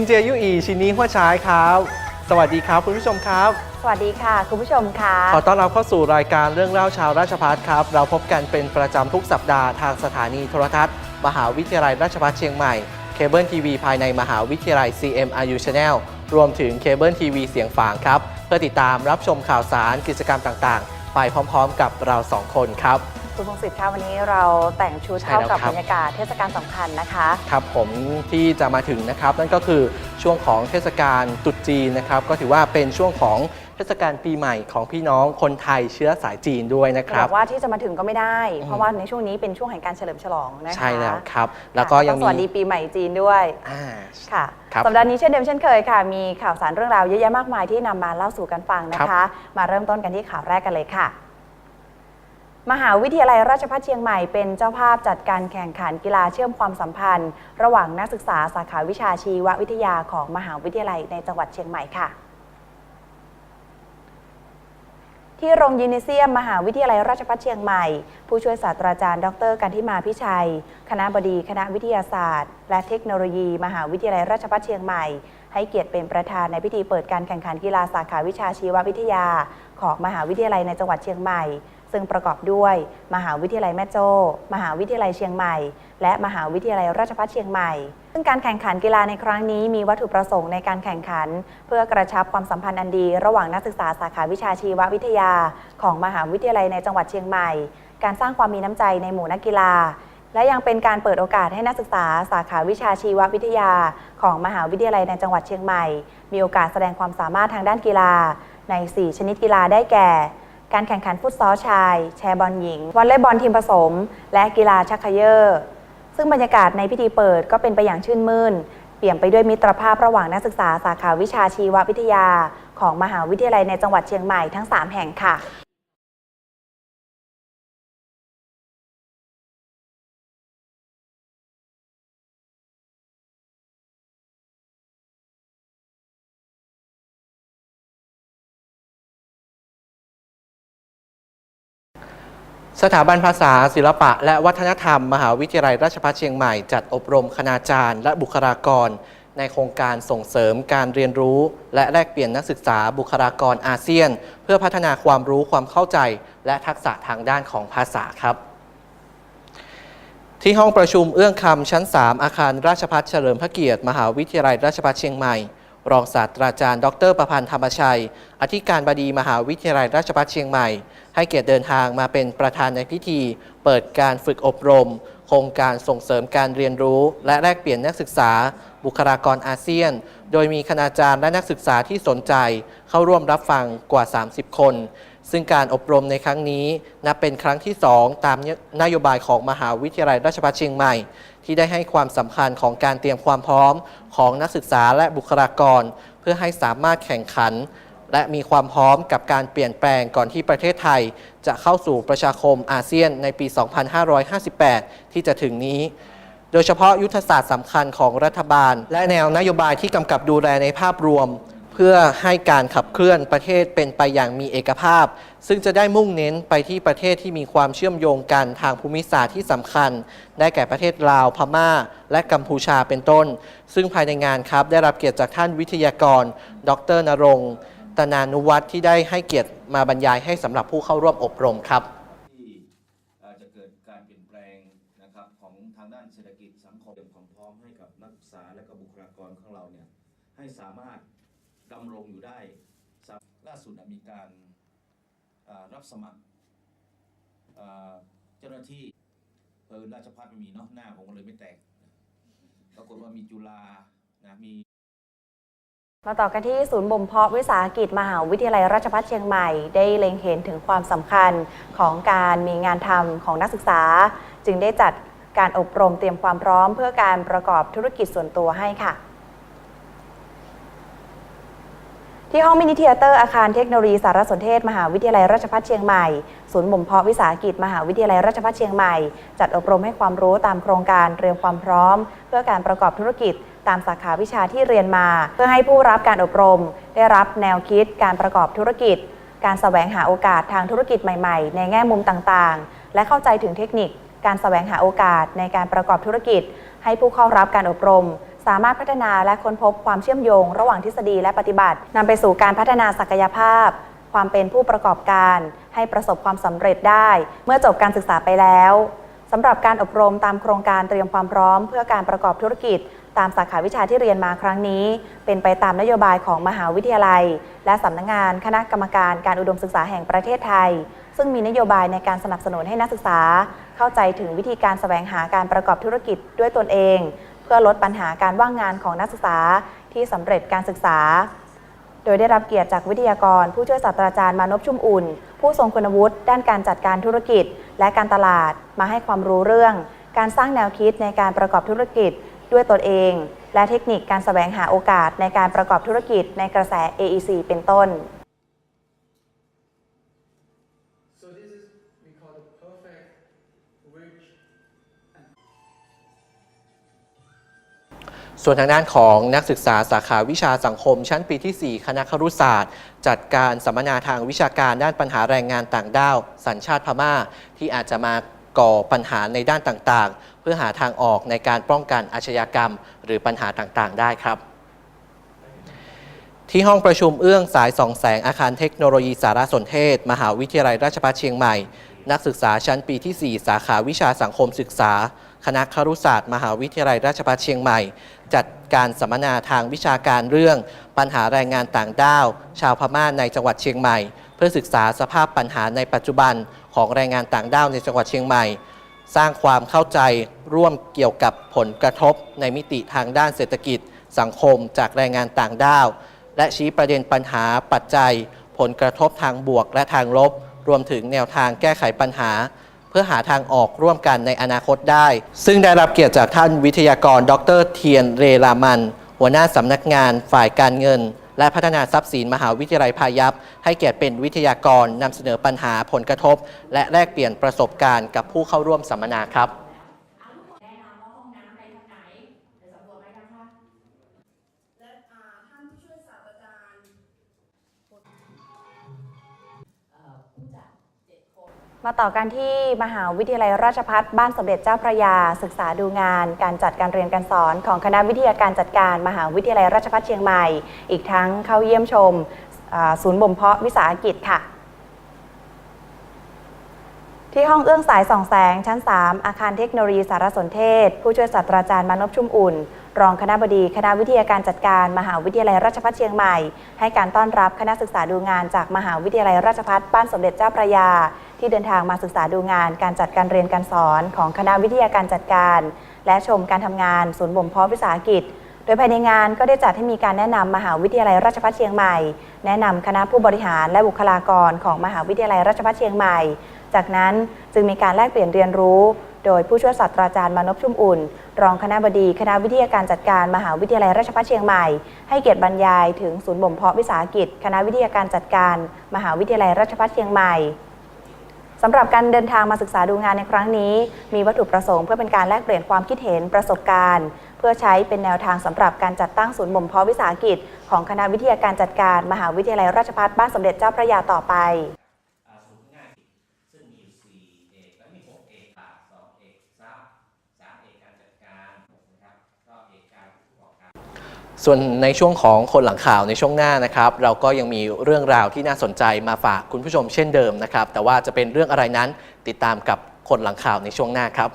ชินเจียยุอีชินนี้หัวช้ายครับ สวัสดีครับคุณผู้ชมครับ สวัสดีค่ะ คุณผู้ชมค่ะ ขอต้อนรับเข้าสู่รายการเรื่องเล่าชาวราชพัฒครับ เราพบกันเป็นประจำทุกสัปดาห์ทางสถานีโทรทัศน์ มหาวิทยาลัยราชภัฏเชียงใหม่เคเบิลทีวีภายในมหาวิทยาลัย CMRU Channel รวมถึงเคเบิลทีวีเสียงฝางครับ เพื่อติดตามรับชมข่าวสารกิจกรรมต่างๆ ไปพร้อมๆ กับเราสองคนครับ คุณพงศิษฐ์คะวันนี้เราแต่งชุดใช่เข้าแล้วกับครับ บรรยากาศเทศกาลสำคัญนะคะ ครับผมที่จะมาถึงนะครับนั่นก็คือช่วงของเทศกาลตรุษจีนนะครับก็ถือว่าเป็นช่วงของเทศกาลปีใหม่ของพี่น้องคนไทยเชื้อสายจีนด้วยนะคบรัอบ กว่าที่จะมาถึงก็ไม่ได้อืมเพราะว่าในช่วงนี้เป็นช่วงแห่งการเฉลิมฉลองนะคะใช่แล้วครับ แล้วก็ยังต้องมีสวัสดีปีใหม่จีนด้วย อ่า ค่ะครับสัปดาห์นี้เช่นเดิมเช่นเคยค่ะ มีข่าวสารเรื่องราวเยอะแยะมากมายที่นำมาเล่าสู่กันฟังนะครัคะ บ มาเริ่มต้นกันที่ข่าวแรกกันเลยค่ะ มหาวิทยาลัยราชภัฏเชียงใหม่เป็นเจ้าภาพจัดการแข่งขันกีฬาเชื่อมความสัมพันธ์ ระหว่างนักศึกษาสาขาวิชาชีววิทยาของมหาวิทยาลัยในจังหวัดเชียงใหม่ค่ะ ที่โรงยิมเนเซียมมหาวิทยาลัยราชภัฏเชียงใหม่ ผู้ช่วยศาสตราจารย์ ดรกันทิมาพิชัย คณะบดีคณะวิทยาศาสตร์ และเทคโนโลยี มหาวิทยาลัยราชภัฏเชียงใหม่ให้เกียรติเป็นประธานในพิธีเปิดการแข่งขันกีฬาสาขาวิชาชีววิทยา ของมหาวิทยาลัยในจังหวัดเชียงใหม่ ซึ่งประกอบด้วย มหาวิทยาลัยแม่โจ้ มหาวิทยาลัยเชียงใหม่ และมหาวิทยาลัยราชภัฏเชียงใหม่ ซึ่งการแข่งขันกีฬาในครั้งนี้มีวัตถุประสงค์ในการแข่งขัน เพื่อกระชับความสัมพันธ์อันดี ระหว่างนักศึกษาสาขาวิชาชีววิทยา ของมหาวิทยาลัยในจังหวัดเชียงใหม่ การสร้างความมีน้ำใจในหมู่นักกีฬาและยังเป็นการเปิดโอกาสให้นักศึกษาสาขาวิชาชีววิทยา ของมหาวิทยาลัยในจังหวัดเชียงใหม่ มีโอกาสแสดงความสามารถทางด้านกีฬา ใน 4 ชนิดกีฬาได้แก่ การแข่งขันฟุตซอลชาย แชร์บอลหญิง วอลเลย์บอลทีมผสม และกีฬาชักเขยอร์ซึ่งบรรยากาศในพิธีเปิดก็เป็นไปอย่างชื่นมื่น เปี่ยมไปด้วยมิตรภาพระหว่างนักศึกษาสาขาวิชาชีววิทยา ของมหาวิทยาลัยในจังหวัดเชียงใหม่ทั้ง 3 แห่งค่ะ สถาบันภาษาศิลปะ และวัฒนธรรม มหาวิทยาลัยราชภัฏเชียงใหม่ จัดอบรมคณาจารย์ และบุคลากร ในโครงการส่งเสริมการเรียนรู้ และแลกเปลี่ยนนักศึกษาบุคลากรอาเซียน เพื่อพัฒนาความรู้ความเข้าใจ และทักษะทางด้านของภาษาครับ ที่ห้องประชุมเอื้องคำชั้น 3 อาคารราชพัฒเฉลิมพระเกียรติ มหาวิทยาลัยราชภัฏเชียงใหม่รองศาสตราจารย์ ดรประพันธ์ธรรมชัย อธิการบดีมหาวิทยาลัยราชภัฏเชียงใหม่ให้เกียรติเดินทางมาเป็นประธานในพิธี เปิดการฝึกอบรม โครงการส่งเสริมการเรียนรู้ และแลกเปลี่ยนนักศึกษา บุคลากรอาเซียน โดยมีคณาจารย์และนักศึกษาที่สนใจ เข้าร่วมรับฟังกว่า 30 คน ซึ่งการอบรมในครั้งนี้นับเป็นครั้งที่ 2 ตามนโยบายของมหาวิทยาลัยราชภัฏเชียงใหม่ ที่ได้ให้ความสำคัญของการเตรียมความพร้อมของนักศึกษาและบุคลากร เพื่อให้สามารถแข่งขัน และมีความพร้อมกับการเปลี่ยนแปลงก่อนที่ประเทศไทย จะเข้าสู่ประชาคมอาเซียนในปี 2558 ที่จะถึงนี้ โดยเฉพาะยุทธศาสตร์สำคัญของรัฐบาล และแนวนโยบายที่กำกับดูแลในภาพรวม เพื่อให้การขับเคลื่อนประเทศเป็นไปอย่างมีเอกภาพ ซึ่งจะได้มุ่งเน้นไปที่ประเทศที่มีความเชื่อมโยงกันทางภูมิศาสตร์ที่สำคัญ ได้แก่ประเทศลาวพม่า และกัมพูชาเป็นต้น ซึ่งภายในงานครับได้รับเกียรติจากท่านวิทยากร ดรนรงค์ ตนานุวัฒน์ที่ได้ให้เกียรติมาบรรยายให้สำหรับผู้เข้าร่วมอบรมครับ ที่อ่อจะเกิดการเปลี่ยนแปลงนะครับของทางด้านเศรษฐกิจสังคมเตรียมความพร้อมให้กับนักศึกษาและก็บุคลากรของเราเนี่ยให้สามารถดำรงอยู่ได้ล่าสุดมีการรับสมัครเจ้าหน้าที่เออราชพัฒไม่มีเนาะหน้าผมก็เลยไม่แตกปรากฏว่ามีจุฬานะมี มาต่อกันที่ศูนย์บ่มเพาะวิสาหกิจมหาวิทยาลัยราชภัฏเชียงใหม่ ได้เล็งเห็นถึงความสำคัญของการมีงานทำของนักศึกษา จึงได้จัดการอบรมเตรียมความพร้อมเพื่อการประกอบธุรกิจส่วนตัวให้ค่ะ ที่ห้องมินิเทเตอร์อาคารเทคโนโลยีสารสนเทศ มหาวิทยาลัยราชภัฏเชียงใหม่ ศูนย์บ่มเพาะวิสาหกิจ มหาวิทยาลัยราชภัฏเชียงใหม่ จัดอบรมให้ความรู้ตามโครงการเตรียมความพร้อม เพื่อการประกอบธุรกิจ ตามสาขาวิชาที่เรียนมา เพื่อให้ผู้รับการอบรม ได้รับแนวคิดการประกอบธุรกิจ การแสวงหาโอกาสทางธุรกิจใหม่ ๆ ในแง่มุมต่างๆ และเข้าใจถึงเทคนิค การแสวงหาโอกาสในการประกอบธุรกิจ ให้ผู้เข้ารับการอบรม สามารถพัฒนาและค้นพบความเชื่อมโยง ระหว่างทฤษฎีและปฏิบัตินำไปสู่การพัฒนาศักยภาพ ความเป็นผู้ประกอบการ ให้ประสบความสำเร็จได้ เมื่อจบการศึกษาไปแล้วสำหรับการอบรมตามโครงการเตรียมความพร้อม เพื่อการประกอบธุรกิจ ตามสาขาวิชาที่เรียนมาครั้งนี้ เป็นไปตามนโยบายของมหาวิทยาลัย และสำนักงานคณะกรรมการการอุดมศึกษาแห่งประเทศไทย ซึ่งมีนโยบายในการสนับสนุนให้นักศึกษา เข้าใจถึงวิธีการแสวงหาการประกอบธุรกิจด้วยตนเอง พื่อลดปัญหาการว่างงานของนักศึกษาที่สำเร็จการศึกษา โดยได้รับเกียรติจากวิทยากร ผู้ช่วยศาสตราจารย์มานพชุ่มอุ่น ผู้ทรงคุณวุฒิด้านการจัดการธุรกิจ และการตลาดมาให้ความรู้เรื่อง การสร้างแนวคิดในการประกอบธุรกิจด้วยตนเอง และเทคนิคการแสวงหาโอกาสในการประกอบธุรกิจในกระแส AEC เป็นต้น ส่วนทางด้านของนักศึกษาสาขาวิชาสังคม ชั้นปีที่ 4 คณะครุศาสตร์ จัดการสัมมนาทางวิชาการด้านปัญหาแรงงานต่างด้าว สัญชาติพม่า ที่อาจจะมาก่อปัญหาในด้านต่างๆ เพื่อหาทางออกในการป้องกันอาชญากรรม หรือปัญหาต่างๆ ได้ครับ ที่ห้องประชุมเอื้องสายสองแสงอาคารเทคโนโลยีสารสนเทศ มหาวิทยาลัยราชภัฏเชียงใหม่ นักศึกษาชั้นปีที่ 4 สาขาวิชาสังคมศึกษา คณะครุศาสตร์ มหาวิทยาลัยราชภัฏเชียงใหม่ จัดการสัมมนาทางวิชาการเรื่อง ปัญหาแรงงานต่างด้าว ชาวพม่าในจังหวัดเชียงใหม่ เพื่อศึกษาสภาพปัญหาในปัจจุบันของแรงงานต่างด้าวในจังหวัดเชียงใหม่ สร้างความเข้าใจร่วมเกี่ยวกับผลกระทบในมิติทางด้านเศรษฐกิจ สังคมจากแรงงานต่างด้าว และชี้ประเด็นปัญหาปัจจัย ผลกระทบทางบวกและทางลบ รวมถึงแนวทางแก้ไขปัญหา เพื่อหาทางออกร่วมกันในอนาคตได้ ซึ่งได้รับเกียรติจากท่านวิทยากร ดรเทียนเรรามัน หัวหน้าสำนักงานฝ่ายการเงิน และพัฒนาทรัพย์สินมหาวิทยาลัยพายัพ ให้เกียรติเป็นวิทยากรนำเสนอปัญหาผลกระทบ และแลกเปลี่ยนประสบการณ์กับผู้เข้าร่วมสัมมนาครับ มาต่อกันที่มหาวิทยาลัยราชภัฏบ้านสมเด็จเจ้าพระยา ศึกษาดูงาน การจัดการเรียนการสอนของคณะวิทยาการจัดการ มหาวิทยาลัยราชภัฏเชียงใหม่ อีกทั้งเข้าเยี่ยมชมศูนย์บ่มเพาะวิสาหกิจค่ะ ที่ห้องเอื้องสายส่องแสงชั้น 3 อาคารเทคโนโลยีสารสนเทศ ผู้ช่วยศาสตราจารย์มานพชุ่มอุ่น รองคณะบดีคณะวิทยาการจัดการมหาวิทยาลัยราชภัฏเชียงใหม่ ให้การต้อนรับคณะศึกษาดูงานจากมหาวิทยาลัยราชภัฏบ้านสมเด็จเจ้าพระยา ที่เดินทางมาศึกษาดูงานการจัดการเรียนการสอนของคณะวิทยาการจัดการ และชมการทำงานศูนย์บ่มเพาะวิสาหกิจ โดยภายในงานก็ได้จัดให้มีการแนะนำมหาวิทยาลัยราชภัฏเชียงใหม่ แนะนำคณะผู้บริหารและบุคลากรของมหาวิทยาลัยราชภัฏเชียงใหม่ จากนั้นจึงมีการแลกเปลี่ยนเรียนรู้ โดยผู้ช่วยศาสตราจารย์มานพชุ่มอุ่น รองคณะบดีคณะวิทยาการจัดการมหาวิทยาลัยราชภัฏเชียงใหม่ ให้เกียรติบรรยายถึงศูนย์บ่มเพาะวิสาหกิจ คณะวิทยาการจัดการ มหาวิทยาลัยราชภัฏเชียงใหม่สำหรับการเดินทางมาศึกษาดูงานในครั้งนี้ มีวัตถุประสงค์เพื่อเป็นการแลกเปลี่ยนความคิดเห็นประสบการณ์ เพื่อใช้เป็นแนวทางสำหรับการจัดตั้งศูนย์บ่มเพาะวิสาหกิจ ของคณะวิทยาการจัดการ มหาวิทยาลัยราชภัฏบ้านสมเด็จเจ้าพระยาต่อไป อ่าศูนย์งานซึ่งมีอยู่สี่เอกและมีหกเอกอะสองเอกทรัพย์สามเอกการจัดการนะครับก็เอกการผู้ประกอบการ ส่วนในช่วงของคนหลังข่าวในช่วงหน้านะครับ เราก็ยังมีเรื่องราวที่น่าสนใจมาฝากคุณผู้ชมเช่นเดิมนะครับ แต่ว่าจะเป็นเรื่องอะไรนั้นติดตามกับคนหลังข่าวในช่วงหน้าครับ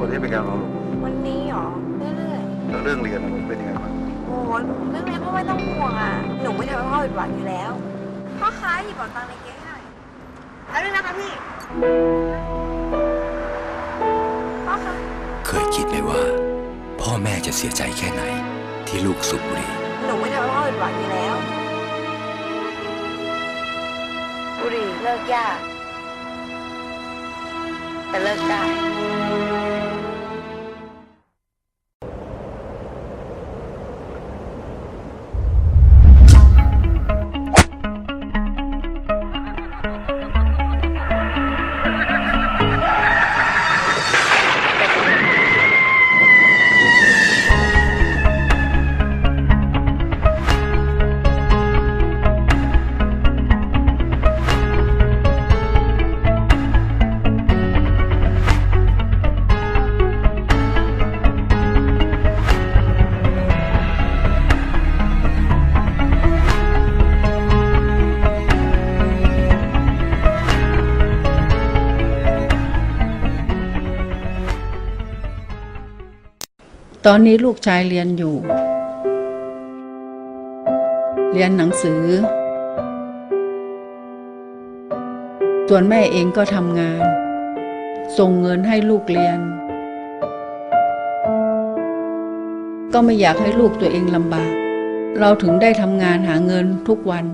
วันนี้เป็นไงบ้างลูกวันนี้เหรอเรื่อยแล้วเรื่องเรียนอะลูกเป็นยังไงบ้างๆโอ้ยเรื่องนี้พ่อไม่ต้องห่วงอะ หนูไม่ทำให้พ่อผิดหวังอยู่แล้วพ่อค้าหยิบเอาตังค์ในเก๊ให้ แล้วนึงนะคะพี่พ่อคะเคยคิดไหมว่า พ่อแม่จะเสียใจแค่ไหน ที่ลูกสูบบุหรี่หนูไม่ทำให้พ่อผิดหวังอยู่แล้ว บุหรี่เลิกยาก แต่เลิกได้ ตอนนี้ลูกชายเรียนอยู่ เรียนหนังสือ ส่วนแม่เองก็ทำงาน ส่งเงินให้ลูกเรียน ก็ไม่อยากให้ลูกตัวเองลำบาก เราถึงได้ทำงานหาเงินทุกวัน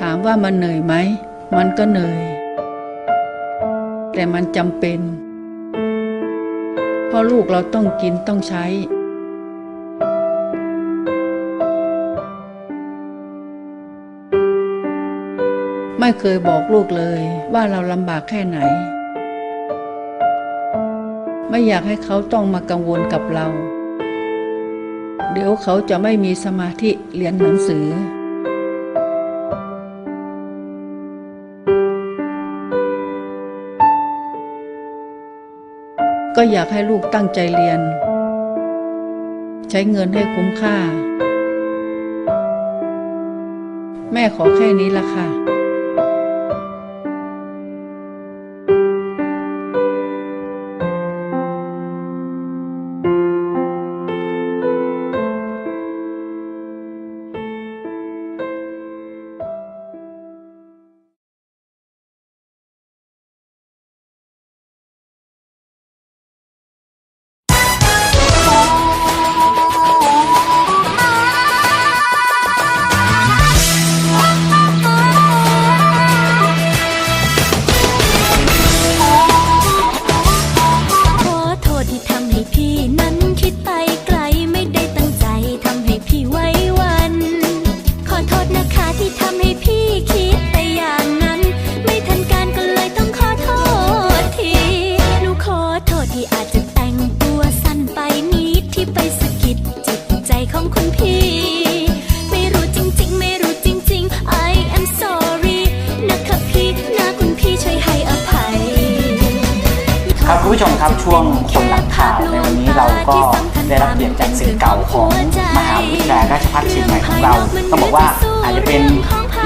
ถามว่ามันเหนื่อยไหม มันก็เหนื่อย แต่มันจำเป็นเพราะลูกเราต้องกินต้องใช้ ไม่เคยบอกลูกเลยว่าเราลำบากแค่ไหน ไม่อยากให้เขาต้องมากังวลกับเรา เดี๋ยวเขาจะไม่มีสมาธิเรียนหนังสือ ก็อยากให้ลูกตั้งใจเรียน ใช้เงินให้คุ้มค่า แม่ขอแค่นี้ละค่ะ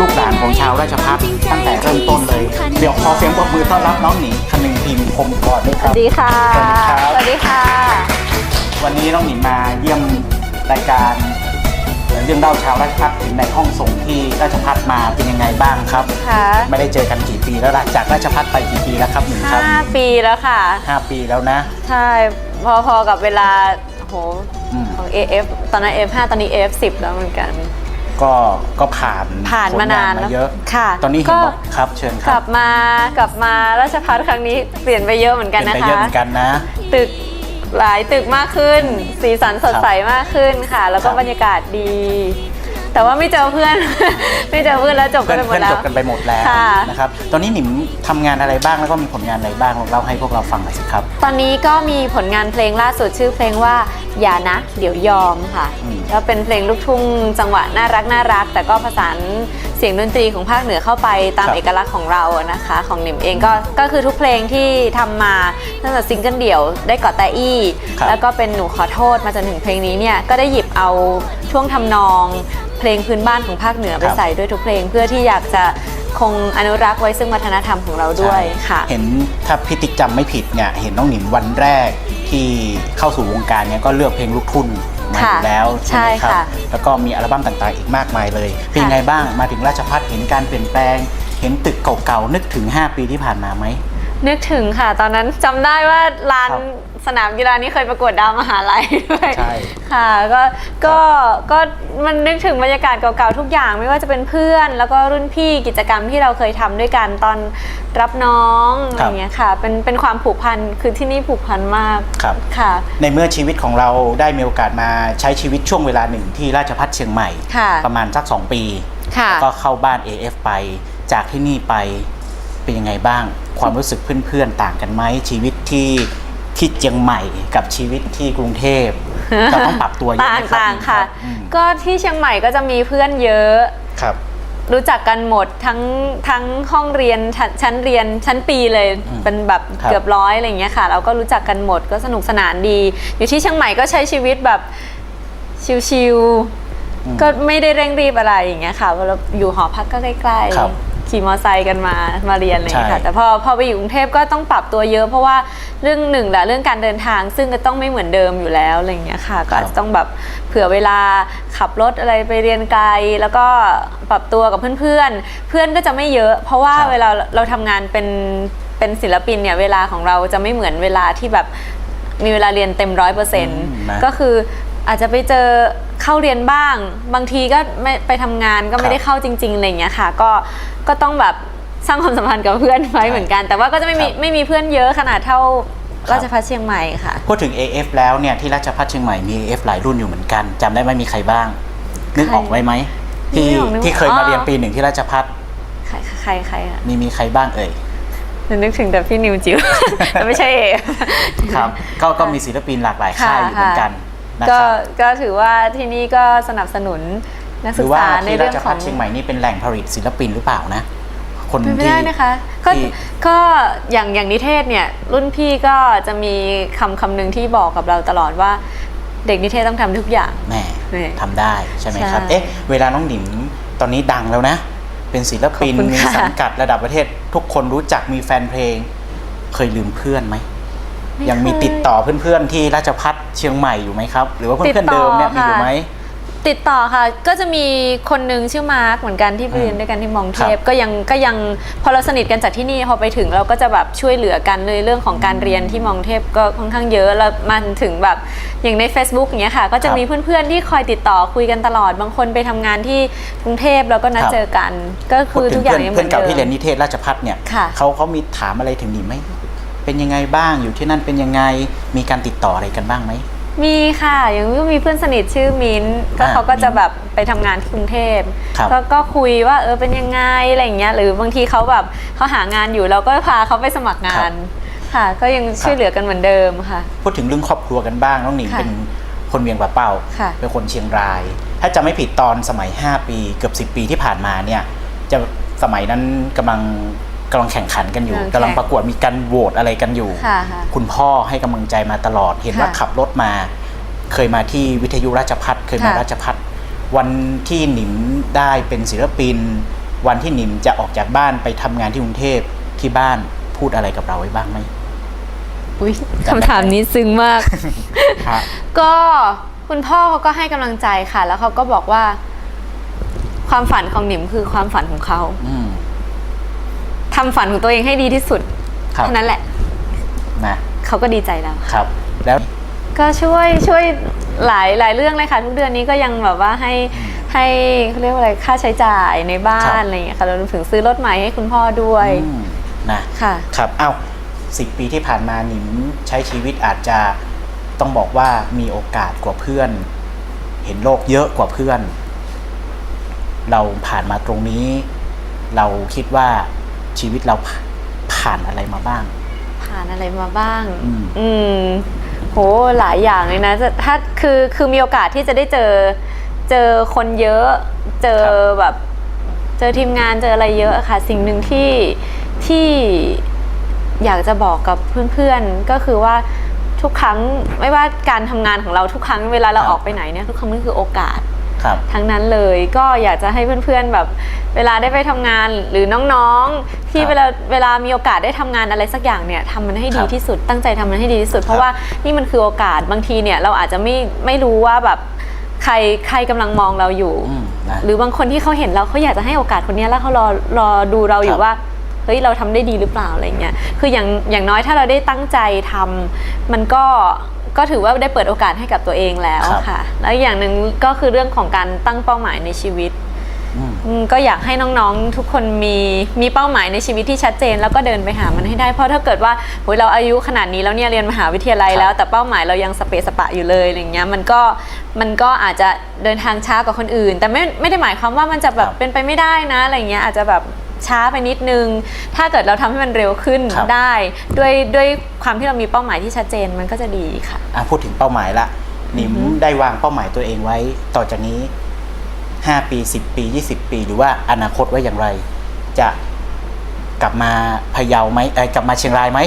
ลูกหลานของชาวราชภัฏตั้งแต่เริ่มต้นเลย เดี๋ยวขอเสียงปรบมือต้อนรับน้องหนิงคนึงพิมพ์คมก่อนด้วยสครัวับสดีค่ะสวัสดีครับสวัสดีค่ะ วันนี้น้องหนิงมาเยี่ยมรายการเรื่องเล่าชาวราชภัฏถึงในห้องส่งที่ราชภัฏมาเป็นยังไงบ้างครับ ค่ะไม่ได้เจอกันกี่ปีแล้วล่ะจากราชภัฏไปกี่ปีแล้วครับหนิงครับห้าปีแล้วค่ะ ห้าปีแล้วนะ ใช่ พอๆกับเวลาโหอืม ของ AF ตอนนั้น F5 ตอนนี้ F10 แล้วเหมือนกัน ก็ก็ผ่านผ่านมานานผลงแล้วเยอะ ค่ะ ตอนนี้เห็นก็บอกครับเชิญคกรัลับบมากลับมาราชพัฒครั้งนี้เปลี่ยนไปเยอะเหมือนกันเป็นนะไปเยอะคะ เหมือนกันนะ ตึกหลายตึกมากขึ้น สีสันสดใสมากขึ้นค่ะ แล้วก็ครับ บรรยากาศดี แต่ว่าไม่เจอเพื่อน ไม่เจอเพื่อนแล้วจบกัเพื่นอนไปหมเพื่ดอนแล้จว บกันไปหมดแล้วค่ะ นะครับตอนนี้หนิมทำงานอะไรบ้างแล้วก็มีผลงานอะไรบ้างลองเล่าให้พวกเราฟังหน่อยสิครับ ตอนนี้ก็มีผลงานเพลงล่าสุดชื่อเพลงว่าอย่านะ เดี๋ยวยอมค่ะอืมก็เป็นเพลงลูกทุ่งจังหวะน่ารักน่ารัก แต่ก็ผสานเสียงดนตรีของภาคเหนือเข้าไปตามเอกลักษณ์ของเราอะนะคะ ของหนิมเองก็ก็คือทุกเพลงที่ทำมาตั้งแต่ซิงเกิลเดี่ยวได้เกาะแต่อี้ ครับ แล้วก็เป็นหนูขอโทษมาจนถึงเพลงนี้เนี่ยก็ได้หยิบเอาช่วงทำนอง เพลงพื้นบ้านของภาคเหนือไปใส่ด้วยทุกเพลง เพื่อที่อยากจะคงอนุรักษ์ไว้ซึ่งวัฒนธรรมของเราด้วยค่ะ เห็นถ้าพี่ติ๊กจำไม่ผิดเนี่ยเห็นน้องหนิมวันแรกที่เข้าสู่วงการเนี่ยก็เลือกเพลงลูกทุ่งมาอยู่แล้วใช่ไหมคใช่รับค่ะแล้วก็มีอัลบั้มต่างๆ อีกมากมายเลยเป็นไงบ้างมาถึงราชพัฒเห็นการเปลี่ยนแปลง เห็นตึกเก่าๆนึกถึง 5 ปีที่ผ่านมาไหม นึกถึงค่ะ ตอนนั้นจำได้ว่าลานครับสนามกีฬานี้เคยประกวดดาวมหาลัยด้วยใช่ค่ะก็ก็ก็มันนึกถึงบรรยากาศเก่าๆทุกอย่างไม่ว่าจะเป็นเพื่อน แล้วก็รุ่นพี่กิจกรรมที่เราเคยทำด้วยกันตอนรับน้องอะไรอย่างเงี้ยค่ะเป็นเป็นความผูกพันคือที่นี่ผูกพันมากครับ ค่ะ ในเมื่อชีวิตของเราได้มีโอกาสมาใช้ชีวิตช่วงเวลาหนึ่งที่ราชพัฒเชียงใหม่ ค่ะประมาณสัก 2 ปี ค่ะ แล้วก็เข้าบ้าน AF ไป จากที่นี่ไป เป็นยังไงบ้าง ความรู้สึกเพื่อนๆต่างกันไหมชีวิตที่ที่เชียงใหม่กับชีวิตที่กรุงเทพเราต้องปรับตัวเยอะต่าไหงมครับต่างค่ะอืมก็ที่เชียงใหม่ก็จะมีเพื่อนเยอะครับ รู้จักกันหมดทั้งทั้งห้องเรียนชนชั้นเรียนชั้นปีเลยอืมเป็นแบบครับเกือบร้อยอะไรอย่างเงี้ยค่ะ เราก็รู้จักกันหมดก็สนุกสนานดี อยู่ที่เชียงใหม่ก็ใช้ชีวิตแบบชิลอืมๆก็ไม่ได้เร่งรีบอะไรอย่างเงี้ยค่ะเพราะเราอยู่หอพักก็ใกล้ครับ ขี่มอเตอร์ไซค์กันมามาเรียนอะไรอย่างเลยใช่ค่ะแต่พอพอไปอยู่กรุงเทพก็ต้องปรับตัวเยอะ เพราะว่าเรื่องหนึ่งแหละเรื่องการเดินทาง ซึ่งก็ต้องไม่เหมือนเดิมอยู่แล้วอะไรอย่างเงี้ยค่ะ ก็อาจจะต้องแบบเผื่อเวลาขับรถอะไรไปเรียนไกล แล้วก็ปรับตัวกับเพื่อนๆ เพื่อนก็จะไม่เยอะ เพราะว่าครับ เวลาเราทำงานเป็นเป็นศิลปินเนี่ยเวลาของเราจะไม่เหมือนเวลาที่แบบมีเวลาเรียนเต็มร้อยเปอร์เซ็นต์นะ ก็คือ อาจจะไปเจอเข้าเรียนบ้าง บางทีก็ไม่ไปทำงานก็ไม่ได้เข้าจริงๆอะไรอย่างเงี้ยค่ะ ก็ก็ต้องแบบสร้างความสัมพันธ์กับเพื่อนไว้เหมือนกัน แต่ว่าก็จะไม่มีครับไม่มีเพื่อนเยอะขนาดเท่าครับราชภัฏเชียงใหม่ค่ะ พูดถึง AF แล้วเนี่ยที่ราชพัฒเชียงใหม่มี AF หลายรุ่นอยู่เหมือนกันจำได้ไหมมีใครบ้าง นึกออกไหมไหมที่นึกไม่ออกนึกไม่ออกที่เคยมาเรียนอ๋อปีหนึ่งที่ราชพัฒใครใครใครอะมีมีใครบ้างเอ่ยหนูนึกถึงแต่พี่นิวจิ๋วแต่ไม่ใช่เอครับก็ก็มีศิลปินหลากหลายค่ายอยู่เหมือนกันนะค ก็รับก็ถือว่าที่นี่ก็สนับสนุนนักหศึรืกอว่าษาในที่เรื่ราองชขพัอฒงเชียงใหม่นี่เป็นแหล่งผลิตศิลปินหรือเปล่านะคนเป็นไม่ที่ได้นะคะก็ที่ก็อย่างอย่างนิเทศเนี่ยรุ่นพี่ก็จะมีคำคำหนึ่งที่บอกกับเราตลอดว่าเด็กนิเทศต้องทำทุกอย่างแหม่นี่ทำได้ใช่ไหมครับใช่เอ๊ะเวลาน้องหนิมตอนนี้ดังแล้วนะ เป็นศิลปินขอบคุณมีค่ะสังกัดระดับประเทศ ทุกคนรู้จักมีแฟนเพลง เคยลืมเพื่อนไหมไม่ ยังมีเคติดต่อเพื่อนๆที่ราชพัฒเชียงใหม่อยู่ไหมครับ หรือว่าเพื่ติอนดต่อๆเดิมเนี่ยมีอยู่ค่ะ ไหม ติดต่อค่ะ ก็จะมีคนหนึ่งชื่อมาร์กเหมือนกันที่ไปเรียนด้วยกันที่มองเทพ ก็ยังก็ยังพอเราสนิทกันจากที่นี่พอไปถึงเราก็จะแบบช่วยเหลือกันเลยเรื่องของการเรียนที่มองเทพก็ค่อนข้างเยอะแล้วมันถึงแบบอย่างใน Facebook อย่างเงี้ยค่ะ ก็จะครับมีเพื่อนๆที่คอยติดต่อคุยกันตลอดบางคนไปทำงานที่กรุงเทพแล้วก็นัดครับ เจอกัน ก็พูคืดอถึทุงกอย่าเพื่งอนยังเหเพื่มืออนนเก่าเดิที่เรียนมนิเทศราชพัฒเนี่ยค่ะ เขาเขามีถามอะไรถึงหนิมไหม เป็นยังไงบ้าง อยู่ที่นั่นเป็นยังไง มีการติดต่ออะไรกันบ้างไหม มีค่ะอย่างมีเพื่อนสนิทชื่อมิ้นท์ก็อ่าเขาก็จะแบบไปทำงานที่กรุงเทพครับก็ก็คุยว่าเออเป็นยังไงอะไรอย่างเงี้ยหรือบางทีเขาแบบเขาหางานอยู่เราก็พาเขาไปสมัครงาน ค่ะ ก็ยังช่วยเหลือกันเหมือนเดิมค่ะ พูดถึงเรื่องครอบครัวกันบ้างน้องหนิงค่ะเป็นคนเวียงป่าเป้า ค่ะ เป็นคนเชียงราย ถ้าจะไม่ผิดตอนสมัย 5 ปีเกือบ 10 ปีที่ผ่านมาเนี่ยจะสมัยนั้นกำลัง กำลังแข่งขันกันอยู่กำลังแข่งกำลังประกวดมีการโหวตอะไรกันอยู่ ค่ะค่ะ คุณพ่อให้กำลังใจมาตลอด เห็นว่าค่ะขับรถมา เคยมาที่วิทยุราชพัฒเคยมาค่ะ ราชพัฒวันที่หนิมได้เป็นศิลปิน วันที่หนิมจะออกจากบ้านไปทำงานที่กรุงเทพที่บ้านพูดอะไรกับเราไว้บ้างไหม อุ้ยจำได้ไหมคำถามนี้ซึ้งมากครับก็คุณพ่อเขาก็ให้กำลังใจค่ะ แล้วเขาก็บอกว่า ความฝันของหนิมคือความฝันของเขา อืม ทำฝันของตัวเองให้ดีที่สุดครับ เท่านั้นแหละนะเขาก็ดีใจแล้ว ครับ แล้ว ก็ช่วยช่วยหลายหลายเรื่องเลยค่ะ ทุกเดือนนี้ก็ยังแบบว่าให้ให้เขาเรียกว่าอะไรค่าใช้จ่ายในบ้าครันบ อะไรอย่างเงี้ยค่ะรวมถึงซื้อรถใหม่ให้คุณพ่อด้วยอืมนะค่ะ ครับเอ้าสิปีที่ผ่านมาหนิมใช้ชีวิตอาจจะต้องบอกว่ามีโอกาสกว่าเพื่อน เห็นโลกเยอะกว่าเพื่อน เราผ่านมาตรงนี้ เราคิดว่า ชีวิตเราผ่านผ่านอะไรมาบ้าง ผ่านอะไรมาบ้าง อืม อืมโหหลายอย่างเลยนะจะถ้าคือคือมีโอกาสที่จะได้เจอ เจอคนเยอะ เจอแบบ เจอทีมงานเจออะไรเยอะค่ะ สิ่งหนึ่งที่ที่อยากจะบอกกับเพื่อนๆก็คือว่าทุกครั้งไม่ว่าการทำงานของเราทุกครั้งเวลาเราครับ ออกไปไหนเนี่ยทุกครั้งมันคือโอกาสครับ ทั้งนั้นเลยก็อยากจะให้เพื่อนๆแบบเวลาได้ไปทำงานหรือน้องๆ ที่ครับเวลาเวลามีโอกาสได้ทำงานอะไรสักอย่างเนี่ยทำมันให้คดีรับที่สุดตั้งใจทำมันให้ดีที่สุด เพครัราะบว่านี่มันคือโอกาสบางทีเนี่ยเราอาจจะไม่ไม่รู้ว่าแบบใครใครกำลังมองเราอยู่อืมนะหรือบางคนที่เขาเห็นเราเขาอยากจะให้โอกาสคนเนี้ยแล้วเขารอรอดูเราอคยู่รับว่าเฮ้ยเราทำได้ดีหรือเปล่าอะไรเงี้ยคืออย่างอย่างน้อยถ้าเราได้ตั้งใจทำมันก็ ก็ถือว่าได้เปิดโอกาสให้กับตัวเองแล้วครับค่ะ แล้วอีกอย่างหนึ่งก็คือเรื่องของการตั้งเป้าหมายในชีวิตอืมอืมก็อยากให้น้องๆทุกคนมีมีเป้าหมายในชีวิตที่ชัดเจน แล้วก็เดินไปหามันให้ได้ เพราะถ้าเกิดว่าโหยเราอายุขนาดนี้แล้วเนี่ยเรียนมหาวิทยาลัยครับแล้ว แต่เป้าหมายเรายังสเปซสปะอยู่เลยอะไรเงี้ยมันก็มันก็อาจจะเดินทางช้ากว่าคนอื่น แต่ไม่ไม่ได้หมายความว่ามันจะแบบครับเป็นไปไม่ได้นะอะไรเงี้ยอาจจะแบบ ช้าไปนิดนึง ถ้าเกิดเราทำให้มันเร็วขึ้นครับได้ด้วยด้วยความที่เรามีเป้าหมายที่ชัดเจนมันก็จะดีค่ะอะพูดถึงเป้าหมายละหนิมอือฮึได้วางเป้าหมายตัวเองไว้ ต่อจากนี้ 5 ปี 10 ปี 20 ปี หรือว่าอนาคตไว้อย่างไร จะกลับมาพะเยาไหมเอ้ยกลับมาเชียงรายไหม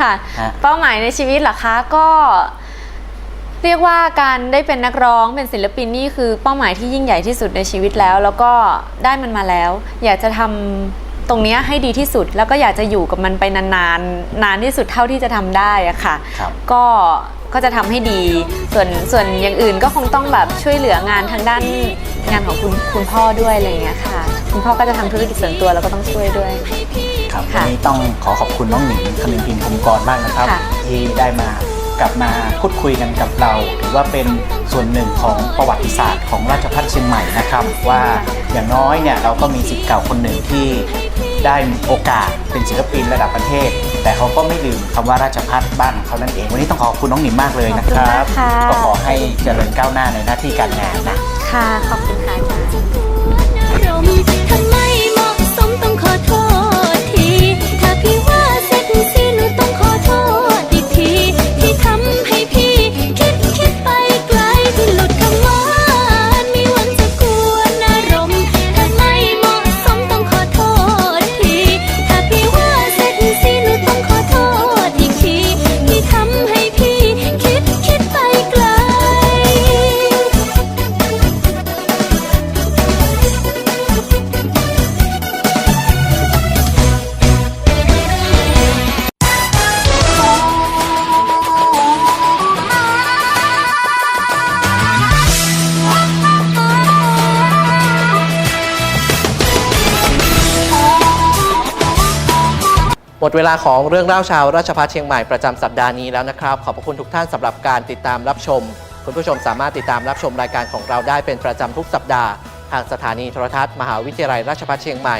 ค่ะฮะเป้าหมายในชีวิตเหรอคะก็ เรียกว่าการได้เป็นนักร้องเป็นศิลปินนี่คือเป้าหมายที่ยิ่งใหญ่ที่สุดในชีวิตแล้ว แล้วก็ได้มันมาแล้ว อยากจะทำตรงเนี้ยให้ดีที่สุดแล้วก็อยากจะอยู่กับมันไปนานๆนานที่สุดเท่าที่จะทำได้อะค่ะครับก็ก็จะทำให้ดี ส่วนส่วนอย่างอื่นก็คงต้องแบบช่วยเหลืองานทางด้านงานของคุณคุณพ่อด้วยอะไรอย่างเงี้ยค่ะ คุณพ่อก็จะทำธุรกิจส่วนตัวแล้วก็ต้องช่วยด้วยครับวันค่ะนี้ต้องขอขอบคุณน้องหนิงคณินพินพงกรมากนะครับค่ะที่ได้มา กลับมาพูดคุยกันกับเราถือว่าเป็นส่วนหนึ่งของประวัติศาสตร์ของราชพัฒเชียงใหม่นะครับ ว่าอย่างน้อยเนี่ยเราก็มีศิษย์เก่าคนหนึ่งที่ได้โอกาสเป็นศิลปินระดับประเทศ แต่เขาก็ไม่ลืมคำว่าราชพัฒบ้านของเขานั่นเอง วันนี้ต้องขอบคุณน้องหนิงมากเลยนะครับขอบคุณมากค่ะก็ขอให้เจริญก้าวหน้าในหน้าที่การงานนะค่ะขอบคุณค่ะ หมดเวลาของเรื่องเล่าชาวราชพัฒเชียงใหม่ประจำสัปดาห์นี้แล้วนะครับ ขอบพระคุณทุกท่านสำหรับการติดตามรับชม คุณผู้ชมสามารถติดตามรับชมรายการของเราได้เป็นประจำทุกสัปดาห์ ทางสถานีโทรทัศน์มหาวิทยาลัยราชภัฏเชียงใหม่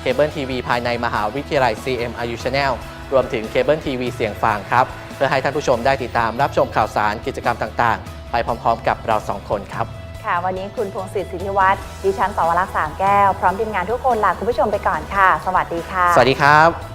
เคเบิลทีวีภายในมหาวิทยาลัย CMRU Channel รวมถึงเคเบิลทีวีเสียงฟางครับ เพื่อให้ท่านผู้ชมได้ติดตามรับชมข่าวสารกิจกรรมต่างๆ ไปพร้อมๆ กับเราสองคนครับ ค่ะ วันนี้คุณพงศิษฐ์สิทธิวัฒน์ดิฉันสวรักษ์สามแก้ว พร้อมทีมงานทุกคนลาคุณผู้ชมไปก่อนค่ะ สวัสดีค่ะ สวัสดีครับ